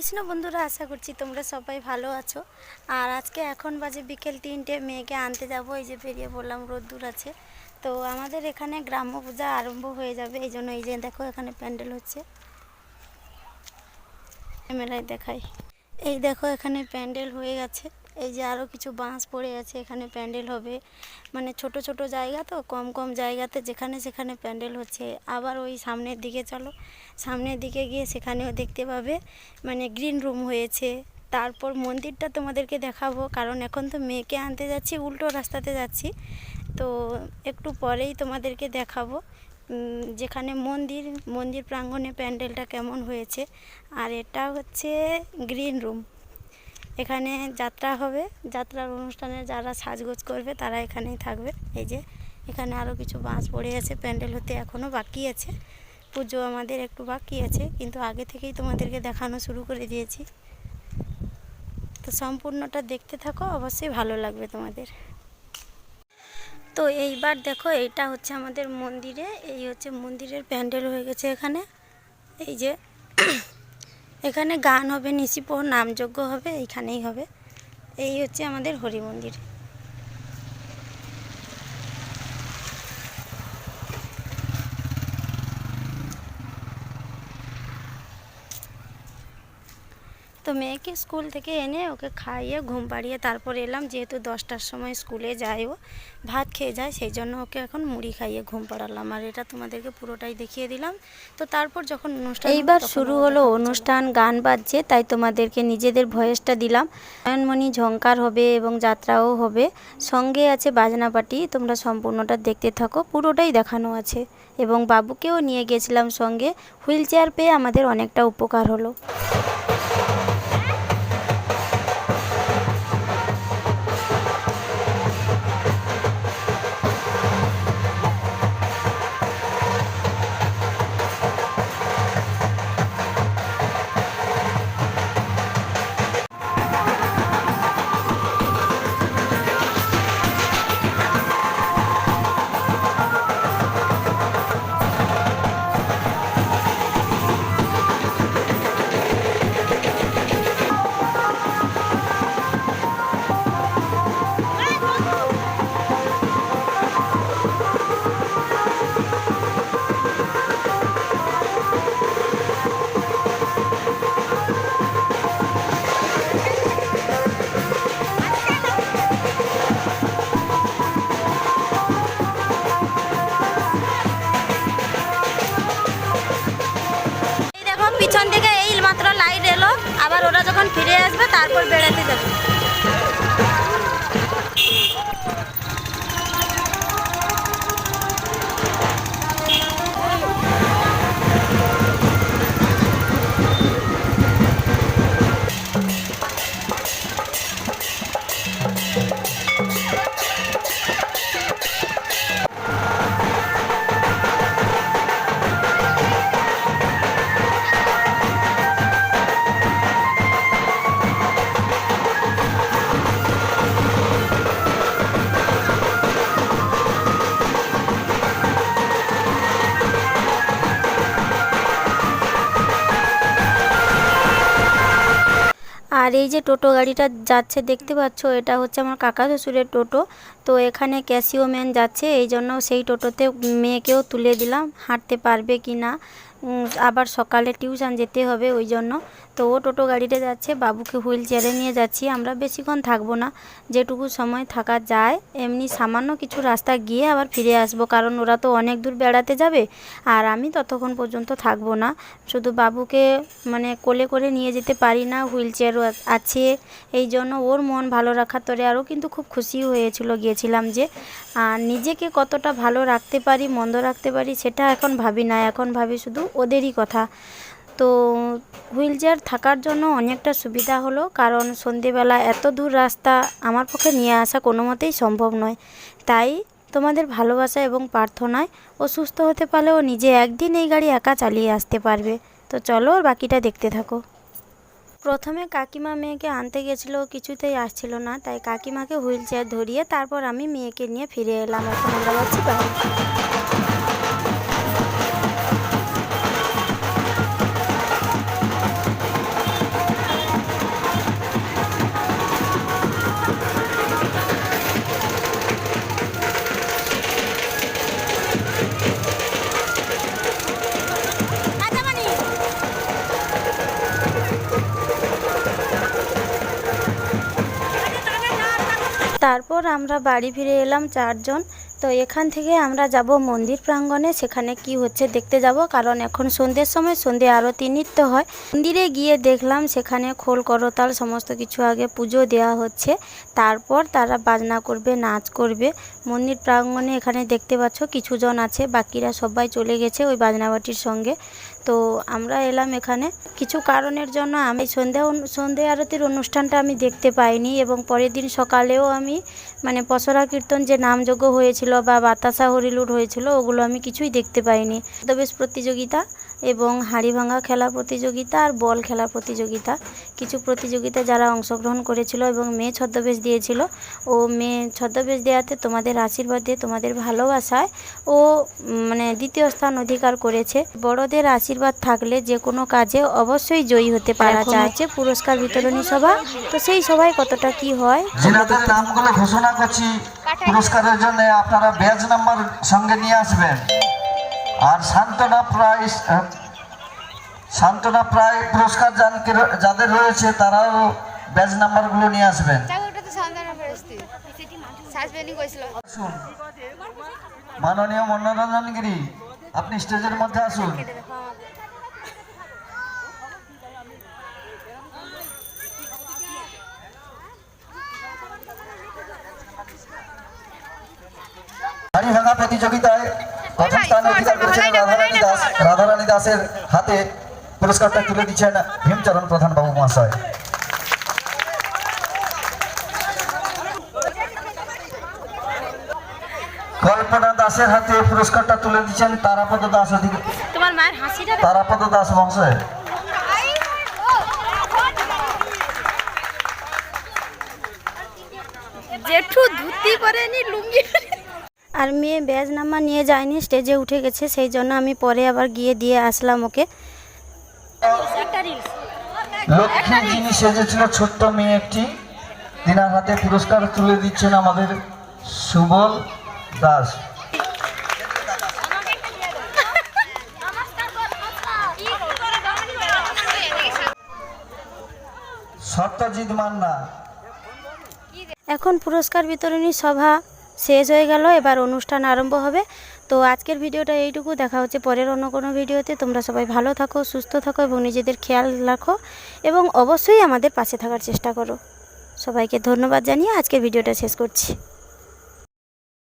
কৃষ্ণ বন্ধুরা, আশা করছি তোমরা সবাই ভালো আছো। আর আজকে এখন বাজে বিকেল তিনটে, মেয়েকে আনতে যাব, এই যে বেরিয়ে বললাম রোদ্দুর আছে। তো আমাদের এখানে গ্রাম্য পূজা আরম্ভ হয়ে যাবে, এই জন্য এই যে দেখো এখানে প্যান্ডেল হচ্ছে। ক্যামেরায় দেখাই। এই দেখো এখানে প্যান্ডেল হয়ে গেছে। এই যে আরও কিছু বাঁশ পড়ে আছে, এখানে প্যান্ডেল হবে। মানে ছোট ছোট জায়গা তো, কম কম জায়গাতে যেখানে সেখানে প্যান্ডেল হচ্ছে। আবার ওই সামনের দিকে চলো, সামনের দিকে গিয়ে সেখানেও দেখতে পাবে। মানে গ্রিন রুম হয়েছে। তারপর মন্দিরটা তোমাদেরকে দেখাবো, কারণ এখন তো মেয়েকে আনতে যাচ্ছি, উল্টো রাস্তাতে যাচ্ছি। তো একটু পরেই তোমাদেরকে দেখাবো যেখানে মন্দির মন্দির প্রাঙ্গণে প্যান্ডেলটা কেমন হয়েছে। আর এটা হচ্ছে গ্রিন রুম। এখানে যাত্রা হবে। যাত্রার অনুষ্ঠানে যারা সাজগোজ করবে তারা এখানেই থাকবে। এই যে, এখানে আরও কিছু বাঁশ পড়ে আছে, প্যান্ডেল হতে এখনও বাকি আছে। পুজো আমাদের একটু বাকি আছে, কিন্তু আগে থেকেই তোমাদেরকে দেখানো শুরু করে দিয়েছি। তো সম্পূর্ণটা দেখতে থাকো, অবশ্যই ভালো লাগবে তোমাদের। তো এইবার দেখো, এইটা হচ্ছে আমাদের মন্দিরে, এই হচ্ছে মন্দিরের প্যান্ডেল হয়ে গেছে এখানে। এই যে এখানে গান হবে নিশিপুর নামযজ্ঞ হবে এইখানেই হবে। এই হচ্ছে আমাদের হরি মন্দির তো মেয়েকে স্কুল থেকে এনে ওকে খাইয়ে ঘুম পাড়িয়ে তারপর এলাম। যেহেতু দশটার সময় স্কুলে যায় ও ভাত খেয়ে যায় সেই জন্য ওকে এখন মুড়ি খাইয়ে ঘুম পাড়ালাম। আর এটা তোমাদেরকে পুরোটাই দেখিয়ে দিলাম। তো তারপর যখন অনুষ্ঠান এইবার শুরু হলো অনুষ্ঠান গান বাজছে তাই তোমাদেরকে নিজেদের ভয়েসটা দিলাম। নয়নমণি ঝঙ্কার হবে এবং যাত্রাও হবে। সঙ্গে আছে বাজনা পার্টি তোমরা সম্পূর্ণটা দেখতে থাকো পুরোটাই দেখানো আছে। এবং বাবুকেও নিয়ে গেছিলাম সঙ্গে হুইল চেয়ার পেয়ে আমাদের অনেকটা উপকার হলো। তারপর বেড়াতে যাবে। এই যে টোটো গাড়িটা যাচ্ছে, দেখতে পাচ্ছ? এটা হচ্ছে আমার কাকা শ্বশুরের টোটো। তো এখানে ক্যাসিও ম্যান যাচ্ছে এই জন্য সেই টোটোতে মেয়েকেও তুলে দিলাম, হাঁটতে পারবে কি না আবার সকালে টিউশন যেতে হবে, ওই জন্য। তো ও টোটো গাড়িতে যাচ্ছে, বাবুকে হুইল চেয়ারে নিয়ে যাচ্ছি। আমরা বেশিক্ষণ থাকব না, যেটুকু সময় থাকা যায়। এমনি সামান্য কিছু রাস্তা গিয়ে আবার ফিরে আসব, কারণ ওরা তো অনেক দূর বেড়াতে যাবে, আর আমি ততক্ষণ পর্যন্ত থাকব না। শুধু বাবুকে মানে কোলে করে নিয়ে যেতে পারি না, হুইল চেয়ারও আছে। এই জন্য ওর মন ভালো রাখার তরে আরও কিন্তু খুব খুশি হয়েছিল, গিয়েছিলাম যে আর নিজেকে কতটা ভালো রাখতে পারি, মন্দ রাখতে পারি, সেটা এখন ভাবি না। এখন ভাবি শুধু ওদেরই কথা। তো হুইল চেয়ার থাকার জন্য অনেকটা সুবিধা হলো, কারণ সন্ধেবেলা এত দূর রাস্তা আমার পক্ষে নিয়ে আসা কোনো মতেই সম্ভব নয়। তাই তোমাদের ভালোবাসা এবং প্রার্থনায় ও সুস্থ হতে পারলে ও নিজে একদিন এই গাড়ি একা চালিয়ে আসতে পারবে। তো চলো বাকিটা দেখতে থাকো। প্রথমে কাকিমা মেয়েকে আনতে গেছিল, কিছুতেই আসছিল না। তাই কাকিমাকে হুইল চেয়ার ধরিয়ে তারপর আমি মেয়েকে নিয়ে ফিরে এলাম। এখন আমরা যাচ্ছি তারপর আমরা বাড়ি ফিরে এলাম চারজন। তো এখান থেকে আমরা যাব মন্দির প্রাঙ্গণে। সেখানে কি হচ্ছে দেখতে যাব, কারণ এখন সন্ধ্যের সময়, সন্ধ্যে আরতি নৃত্য হয়। মন্দিরে গিয়ে দেখলাম সেখানে খোল, করতাল সমস্ত কিছু আগে পুজো দেওয়া হচ্ছে। তারপর তারা বাজনা করবে, নাচ করবে। মন্দির প্রাঙ্গণে এখানে দেখতে পাচ্ছ কিছু জন আছে, বাকিরা সবাই চলে গেছে ওই বাজনাবাটির সঙ্গে। তো আমরা এলাম এখানে। কিছু কারণের জন্য আমি সন্ধ্যা সন্ধ্যা আরতির অনুষ্ঠানটা আমি দেখতে পাইনি এবং পরের দিন সকালেও আমি মানে পসরা কীর্তন যে নামযজ্ঞ হয়েছিল বা বাতাসা হরিলুট হয়েছিল ওগুলো আমি কিছুই দেখতে পাইনি। দবেশ প্রতিযোগিতা। এবং হাড়ি ভাঙা খেলা প্রতিযোগিতা আর বল খেলা প্রতিযোগিতা। কিছু প্রতিযোগিতা যারা অংশগ্রহণ করেছিল এবং মেয়ে ছদ্মবেশ দিয়েছিল ও মেয়ে ছদ্মবেশ দেওয়াতে তোমাদের আশীর্বাদে তোমাদের ভালোবাসায় ও মানে দ্বিতীয় স্থান অধিকার করেছে। বড়দের আশীর্বাদ থাকলে যে কোনো কাজে অবশ্যই জয়ী হতে পারা যায়। হচ্ছে পুরস্কার বিতরণী সভা। তো সেই সভায় কতটা কি হয়? নামগুলো ঘোষণা করছি। পুরস্কারের জন্য আপনারা ব্যাচ নাম্বার সঙ্গে নিয়ে আসবেন। আর সান্ত্বনা প্রাইজ আহ, সান্ত্বনা প্রায় পুরস্কার যাদের রয়েছে তারাও ব্যাচ নাম্বারগুলো নিয়ে আসবেন। মাননীয় মনোরঞ্জন গিরি আপনি স্টেজের মধ্যে আসুন। হাড়ি ভাঙা প্রতিযোগিতায় দাসের হাতে পুরস্কারটা তুলে দিচ্ছেন ভীমচরণ প্রধান বাবু মহাশয়। কল্পনা দাসের হাতে পুরস্কারটা তুলে দিচ্ছেন তারাপদ দাস অধিকার তোমার মায়ের হাসিটা তারাপদ দাস মহাশয়। জেঠু ধুতি পরেনি লুঙ্গি আর মেয়ে ব্যাজ নাম্বার নিয়ে যায়নি স্টেজে উঠে গেছে সেই জন্য আমি পরে আবার গিয়ে দিয়ে আসলাম ওকে। লক্ষ্মী যিনি সেজেছিল ছোট্ট মেয়ে একটি তিনার হাতে পুরস্কার তুলে দিচ্ছেন আমাদের সুবল দাস। সত্যজিৎ মান্না। এখন পুরস্কার বিতরণী সভা। শেষ হয়ে গেল, এবার অনুষ্ঠান আরম্ভ হবে। তো আজকের ভিডিওটা এইটুকু, দেখা হচ্ছে পরের অন্য কোনো ভিডিওতে। তোমরা সবাই ভালো থাকো, সুস্থ থাকো এবং নিজেদের খেয়াল রাখো এবং অবশ্যই আমাদের পাশে থাকার চেষ্টা করো। সবাইকে ধন্যবাদ জানিয়ে আজকের ভিডিওটা শেষ করছি।